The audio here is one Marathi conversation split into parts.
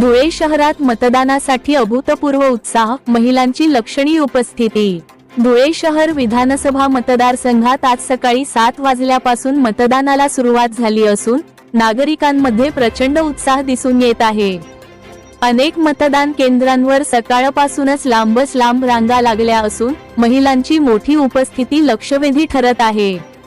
धुळे शहरात मतदानासाठी अभूतपूर्व उत्साह महिलांची लक्षणीय उपस्थिती. धुळे शहर विधानसभा मतदारसंघात आज सकाळी सात वाजल्यापासून मतदानाला सुरुवात झाली असून नागरिकांमध्ये प्रचंड उत्साह दिसून येत आहे. अनेक मतदान केंद्रांवर सकाळपासूनच लांबच लांब रांगा लागल्या असून महिलांची मोठी उपस्थिती लक्षवेधी ठरत आहे.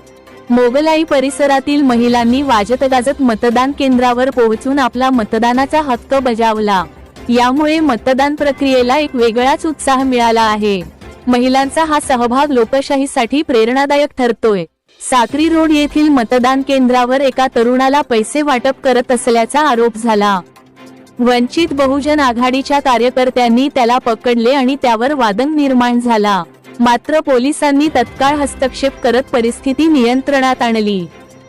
मोगलाई परिसरातील महिलांनी वाजत गाजत मतदान केंद्रावर पोहोचून आपला मतदानाचा हक्क बजावला. यामुळे मतदान प्रक्रियेला एक वेगळाच उत्साह मिळाला आहे. महिलांचा हा सहभाग लोकशाहीसाठी प्रेरणादायक ठरतोय. साक्री रोड येथील मतदान केंद्रावर एका तरुणाला पैसे वाटप करत असल्याचा आरोप झाला. वंचित बहुजन आघाडीच्या कार्यकर्त्यांनी त्याला पकडले आणि त्यावर वादन निर्माण झाला. मात्र पोलिसांनी तत्काळ हस्तक्षेप करत परिस्थिती नियंत्रणात आणली.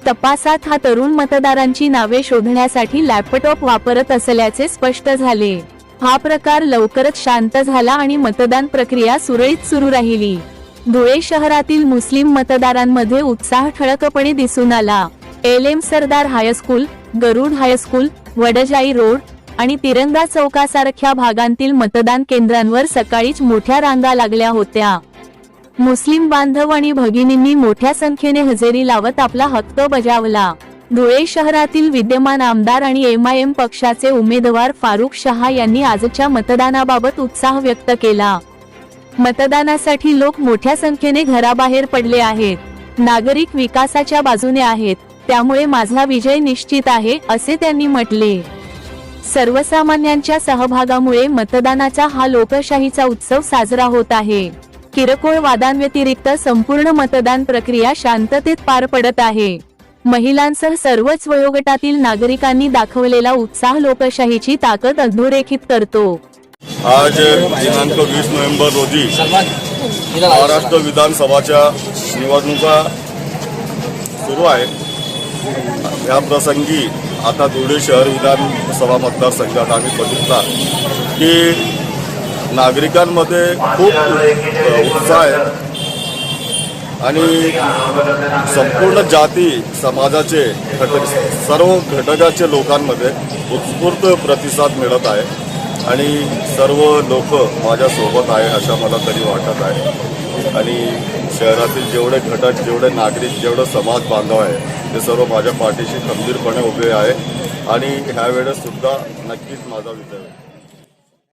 तपासात हा तरुण मतदारांची नावे शोधण्यासाठी लॅपटॉप वापरत असल्याचे स्पष्ट झाले. हा प्रकार लवकरच शांत झाला आणि मतदान प्रक्रिया सुरळीत सुरू राहिली. धुळे शहरातील मुस्लिम मतदारांमध्ये उत्साह ठळकपणे दिसून आला. L M Sardar high school Garud high school Wadjai road आणि तिरंगा चौकासारख्या भागांतील मतदान केंद्रांवर सकाळीच मोठ्या रांगा लागल्या होत्या. मुस्लिम बांधव आणि भगिनींनी मोठ्या संख्येने हजेरी लावत आपला हक्क बजावला. धुळे शहरातील विद्यमान आमदार आणि एम आय एम पक्षाचे उमेदवार फारुख शहा यांनी आजच्या मतदानाबाबत उत्साह व्यक्त केला. मतदानासाठी लोक मोठ्या संख्येने घराबाहेर पडले आहेत. नागरिक विकासाच्या बाजूने आहेत. त्यामुळे माझा विजय निश्चित आहे असे त्यांनी म्हटले. सर्वसामान्यांच्या सहभागामुळे मतदानाचा हा लोकशाहीचा उत्सव साजरा होत आहे. किरकोळ वादांव्यतिरिक्त संपूर्ण मतदान प्रक्रिया शांततेत पार पडत आहे. महिलांसह सर्वच वयोगटातील नागरिकांनी दाखवलेला उत्साह लोकशाहीची ताकद अधोरेखित करतो. आज दिनांक वीस नोव्हेंबर रोजी महाराष्ट्र विधानसभाच्या निवडणुका सुरू आहेत या प्रसंगी आता धुळे शहर विधानसभा मतदारसंघात आम्ही बघितला की नागरिकांमध्ये खूप उत्साह आहे. आणि संपूर्ण जाती समाजाचे घटक सर्व घटकाचे लोकांमध्ये उत्स्फूर्त प्रतिसाद मिळत आहे. आणि सर्व लोक माझ्यासोबत आहे अशा मला तरी वाटत आहे. आणि शहरातील जेवढे घटक जेवढे नागरिक जेवढं समाज बांधव आहे ते सर्व माझ्या पाठीशी खंबीरपणे उभे आहे. आणि ह्यावेळेससुद्धा सुद्धा नक्कीच माझा विजय आहे